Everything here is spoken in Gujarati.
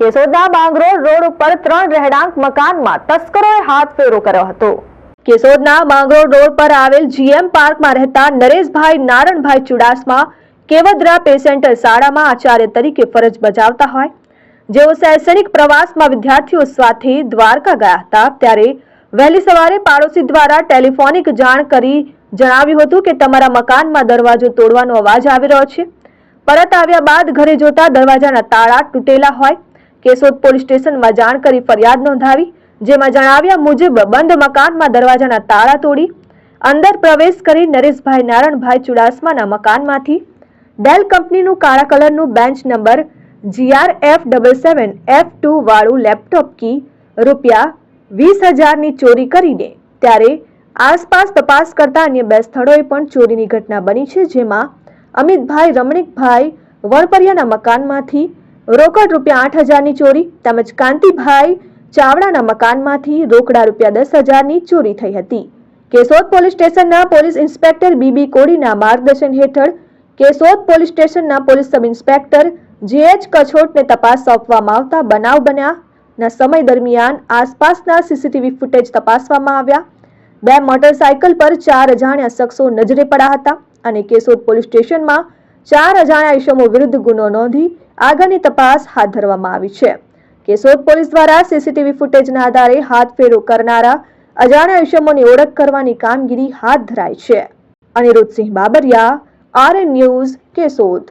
કેશોદના માંગરોળ રોડ ઉપર ત્રણ રહેણાંક મકાનમાં તસ્કરોએ હાથ ફેરો કર્યો હતો. કેશોદના માંગરોળ રોડ પર આવેલ જીએમ પાર્કમાં રહેતા નરેશભાઈ નારણભાઈ ચુડાસમા કેવદરા પેસેન્ટર શાળામાં આચાર્ય તરીકે ફરજ બજાવતા હોય. જેઓ શૈક્ષણિક પ્રવાસમાં વિદ્યાર્થીઓ સાથે દ્વારકા ગયા હતા ત્યારે વહેલી સવારે પાડોશી દ્વારા ટેલિફોનિક જાણ કરી જણાવ્યું હતું કે તમારા મકાનમાં દરવાજો તોડવાનો અવાજ આવી રહ્યો છે. પરત આવ્યા બાદ ઘરે જોતા દરવાજાના તાળા તૂટેલા હોય. કેશોદ પોલીસ સ્ટેશનમાં જાણ કરી ફરિયાદ નોંધાવી, જેમાં જણાવ્યા મુજબ બંધ મકાનમાં દરવાજાના તાળા તોડી, અંદર પ્રવેશ કરી નરેશભાઈ નારણભાઈ ચુડાસમાના મકાનમાંથી, ડેલ કંપનીનું કાળા કલરનું bench number GR F double seven F two વાળું લેપટોપ કી રૂપિયા વીસ હજારની ચોરી કરીને ત્યારે આસપાસ તપાસ કરતા અન્ય બે સ્થળોએ પણ ચોરીની ઘટના બની છે, જેમાં અમિતભાઈ, રમણીકભાઈ વણપરિયાના મકાનમાંથી રોકડ રૂપિયા આઠ હજારની ચોરી તેમજ કાંતિભાઈ ચાવડાના મકાનમાંથી રોકડા રૂપિયા દસ હજારની ચોરી થઈ હતી. કેશોદ પોલીસ સ્ટેશનના પોલીસ ઇન્સ્પેક્ટર બીબી કોડીના માર્ગદર્શન હેઠળ કેશોદ પોલીસ સ્ટેશનના પોલીસ સબ ઇન્સ્પેક્ટર જીએચ કછોટને તપાસ સોંપવામાં આવતા બનાવ બન્યા. ના સમય દરમિયાન આસપાસના સીસીટીવી ફૂટેજ તપાસવામાં આવ્યા. બે મોટરસાયકલ પર ચાર અજાણ્યા શખ્સો નજરે પડ્યા હતા અને કેશોદ પોલીસ સ્ટેશનમાં ચાર અજાણ્યા ઇસમો વિરુદ્ધ ગુનો નોંધી આગળની તપાસ હાથ ધરવામાં આવી છે. કેશોદ પોલીસ દ્વારા સીસીટીવી ફૂટેજના આધારે હાથ ફેરો કરનારા અજાણ્યા ઇસમોની ઓળખ કરવાની કામગીરી હાથ ધરાઈ છે. Aniruddhsinh Babariya, RN news, Keshod.